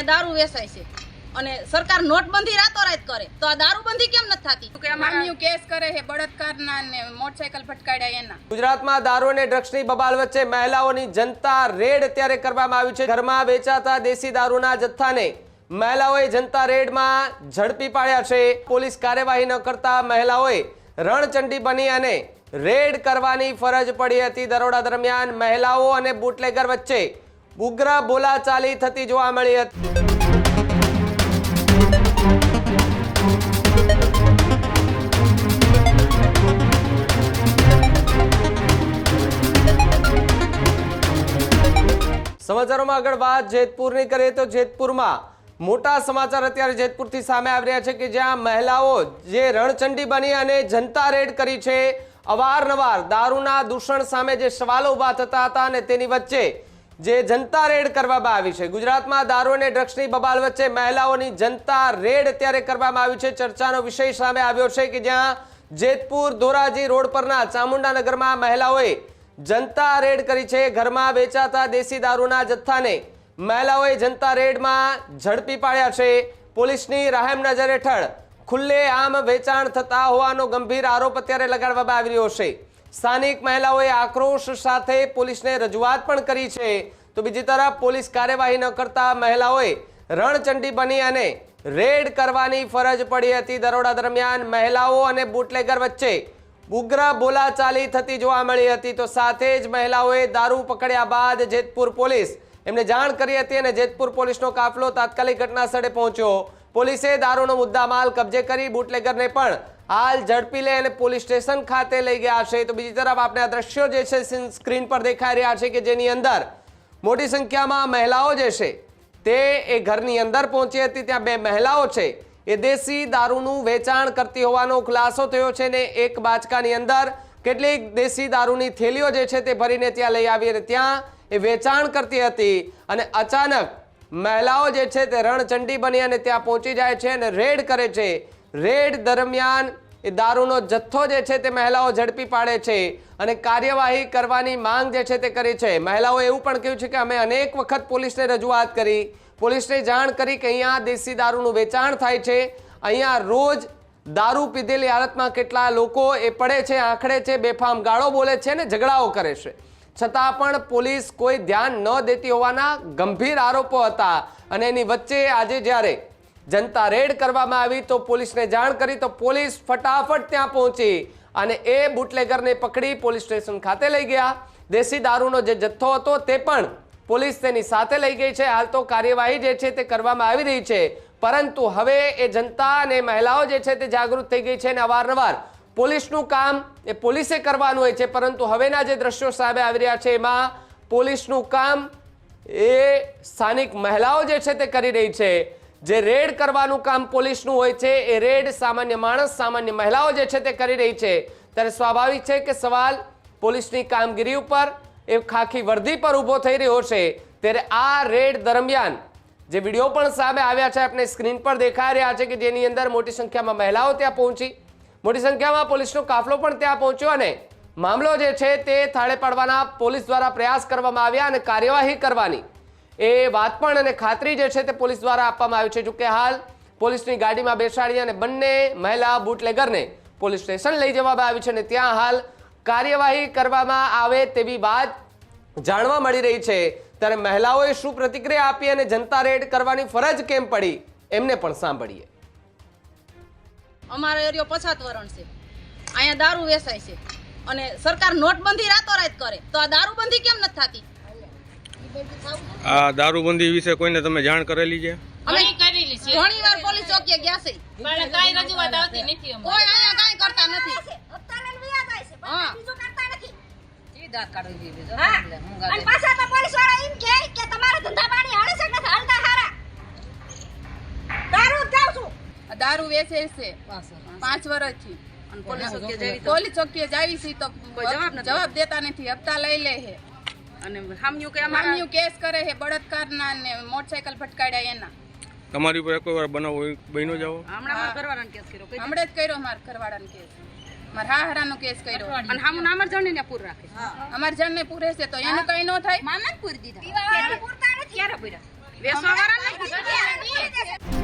અહીંયા દારૂ વેચાય છે. અને સરકાર નોટબંધી રાતોરાત કરે. તો આ દારૂબંધી કેમ નથી થતી? કે મામ્યું કેસ કરે છે બળાત્કારના ને મોટરસાયકલ ફટકાડ્યા એના. ગુજરાતમાં દારૂ અને ડ્રગ્સની બબાલ વચ્ચે મહિલાઓની જનતા રેડ અત્યારે કરવામાં આવ્યું છે. ઘરમાં વેચાતા દેશી દારૂના જથ્થાને મહિલાઓએ જનતા રેડમાં ઝડપી પાડ્યા છે. પોલીસ કાર્યવાહી ન કરતા મહિલાઓએ રણચંડી બની અને રેડ કરવાની ફરજ પડી હતી. દરોડા દરમિયાન મહિલાઓ અને બુટલેગર વચ્ચે ઉગ્ર બોલાચાલી થતી જોવા મળી હતી. સમાચારોમાં આગળ વાત જેતપુરની કરીએ તો જેતપુરમાં મોટા સમાચાર અત્યારે જેતપુરથી સામે આવી રહ્યા છે કે જ્યાં મહિલાઓ જે રણચંડી બની અને જનતા રેડ કરી છે, અવારનવાર દારૂના દૂષણ સામે જે સવાલો ઊભા થતા હતા અને તેની વચ્ચે જે જનતા રેડ કરવામાં આવી છે. ગુજરાતમાં દારૂ અને ડ્રગ્સની બબાલ વચ્ચે મહિલાઓની જનતા રેડ અત્યારે કરવામાં આવી છે. ચર્ચાનો વિષય સામે આવ્યો છે કે જ્યાં જેતપુર ધોરાજી રોડ પરના ચામુંડાનગરમાં મહિલાઓએ જનતા રેડ કરી છે. ઘરમાં વેચાતા દેશી દારૂના જથ્થાને મહિલાઓએ જનતા રેડમાં ઝડપી પાડ્યા છે. પોલીસની રાહેમ નજર હેઠળ ખુલ્લે આમ વેચાણ થતા હોવાનો ગંભીર આરોપ અત્યારે લગાડવામાં આવી રહ્યો છે. સ્થાનિક મહિલાઓએ આક્રોશ સાથે પોલીસને રજૂઆત પણ કરી છે. તો બીજી તરફ પોલીસ કાર્યવાહી ન કરતા મહિલાઓએ રણચંડી બની અને રેડ કરવાની ફરજ પડી હતી. દરોડા દરમિયાન મહિલાઓ અને બુટલેગર વચ્ચે ઉગ્ર બોલાચાલી થતી જોવા મળી હતી. તો સાથે જ મહિલાઓએ દારૂ પકડ્યા બાદ જેતપુર પોલીસ એમને જાણ કરી હતી અને જેતપુર પોલીસનો કાફલો તાત્કાલિક ઘટના સ્થળે પહોંચ્યો. પોલીસે દારૂનો મુદ્દામાલ કબજે કરી બુટલેગરને પણ હાલ ઝડપી લઈ અને પોલીસ સ્ટેશન ખાતે લઈ ગયા છે. તો બીજી તરફ આપણે આ દ્રશ્યો જે છે સ્ક્રીન પર દેખાઈ રહ્યા છે કે જેની અંદર મોટી સંખ્યામાં મહિલાઓ જે છે, તે એ ઘરની અંદર પહોંચી હતી. ત્યાં બે મહિલાઓ છે, એ દેશી દારૂનું વેચાણ કરતી હોવાનો ખુલાસો થયો છે ને એક બાચકાની અંદર કેટલીક દેશી દારૂની થેલીઓ જે છે, તે ભરીને ત્યાં લઈ આવી અને ત્યાં એ વેચાણ કરતી હતી અને અચાનક મહિલાઓ જે છે, તે રણચંડી બની અને ત્યાં પહોંચી જાય છે અને રેડ કરે છે. રેડ દરમિયાન એ દારૂનો જથ્થો જે છે તે મહિલાઓ ઝડપી પાડે છે અને કાર્યવાહી કરવાની માંગ જે છે તે કરી છે. મહિલાઓએ એવું પણ કહ્યું છે કે અમે અનેક વખત પોલીસને રજૂઆત કરી. પોલીસને જાણ કરી કે અહીંયા દેશી દારૂનું વેચાણ થાય છે. અહીંયા રોજ દારૂ પીધેલી હાલતમાં કેટલા લોકો એ પડે છે, આંખડે છે, બેફામ ગાળો બોલે છે ને ઝઘડાઓ કરે છે. છતાં પણ પોલીસ કોઈ ધ્યાન ન દેતી હોવાના ગંભીર આરોપો હતા અને એની વચ્ચે આજે જ્યારે જનતા રેડ કરવામાં આવી તો પોલીસને જાણ કરી તો પોલીસ ફટાફટ ત્યાં પહોંચી અને એ બુટલેગરને પકડી પોલીસ સ્ટેશન ખાતે લઈ ગયા. દેશી દારૂનો જે જથ્થો હતો તે પણ પોલીસ તેની સાથે લઈ ગઈ છે. હાલ તો કાર્યવાહી જે છે તે કરવામાં આવી રહી છે. પરંતુ હવે એ જનતા અને મહિલાઓ જે છે તે જાગૃત થઈ ગઈ છે અને અવારનવાર પોલીસનું કામ એ પોલીસે કરવાનું હોય છે. પરંતુ હવેના જે દ્રશ્યો સામે આવી રહ્યા છે એમાં પોલીસનું કામ એ સ્થાનિક મહિલાઓ જે છે તે કરી રહી છે. જે રેડ કરવાનું કામ પોલીસનું હોય છે, એ રેડ સામાન્ય માણસ, સામાન્ય મહિલાઓ જે છે તે કરી રહી છે. ત્યારે સ્વાભાવિક છે કે સવાલ પોલીસની કામગીરી ઉપર, એ ખાખી વર્દી પર ઊભો થઈ રહ્યો છે. ત્યારે આ રેડ દરમિયાન જે વીડિયો પણ સામે આવ્યા છે, આપણે સ્ક્રીન પર દેખાઈ રહ્યા છે કે જેની અંદર મોટી સંખ્યામાં મહિલાઓ ત્યાં પહોંચી. મોટી સંખ્યામાં પોલીસનો કાફલો પણ ત્યાં પહોંચ્યો અને મામલો જે છે તે થાળે પાડવાના પોલીસ દ્વારા પ્રયાસ કરવામાં આવ્યા અને કાર્યવાહી કરવાની એ વાત પણ અને ખાતરી જે છે તે પોલીસ દ્વારા આપવામાં આવી છે. જોકે હાલ પોલીસની ગાડીમાં બેસાડી અને બંને મહિલા બુટલેગરને પોલીસ સ્ટેશન લઈ જવામાં આવી છે અને ત્યાં હાલ કાર્યવાહી કરવામાં આવે તેવી વાત જાણવા મળી રહી છે. ત્યારે મહિલાઓએ શું પ્રતિક્રિયા આપી અને જનતા રેડ કરવાની ફરજ કેમ પડી, એમને પણ સાંભળીએ. અમારો એરિયો પછાત વરણ છે. અહીંયા દારૂ વેચાય છે. અને સરકાર નોટબંધી રાતોરાત કરે. તો આ દારૂબંધી કેમ નથી થતી? આ દારૂબંધી વિશે કોઈને તમે જાણ કરેલી છે? અમે કરેલી છે? ઘણી વાર પોલીસ ચોકીએ ગયા છે. પણ કાઈ રજૂઆત આવતી નથી અમે કોઈ અહીંયા કાઈ કરતા નથી. હા. હા. અને પાછા તો પોલીસવાળા એમ કહે કે તમારા ધંધા પાણી હાલે છે કે નથી? હાલતા હારા. દારૂ જ છું. દારૂ વેચે છે. પાંચ વર્ષથી. પોલીસ ચોકીએ જાવી છે તો જવાબ દેતા નથી. હપ્તા લઈ લે છે. અને હામ્યું કે મામ્યું કેસ કરે છે બળાત્કારના ને મોટરસાયકલ ફટકાડ્યા એના. તમારી ઉપર એક વાર બનાવ બહેનો જાઓ હમણાં મારા ઘરવાળાને કેસ કર્યો કઈ હમણાં જ કર્યો મારા ઘરવાળાનો કેસ. મારા હાહરાનો કેસ કર્યો. અને હામું નામર જણને પૂર રાખે. અમાર જણને પૂરે છે તો એનું કઈ ન થાય. પીવાવાળાને પૂરતા નથી. ક્યારે પૂર્યા? વેસવા વાળા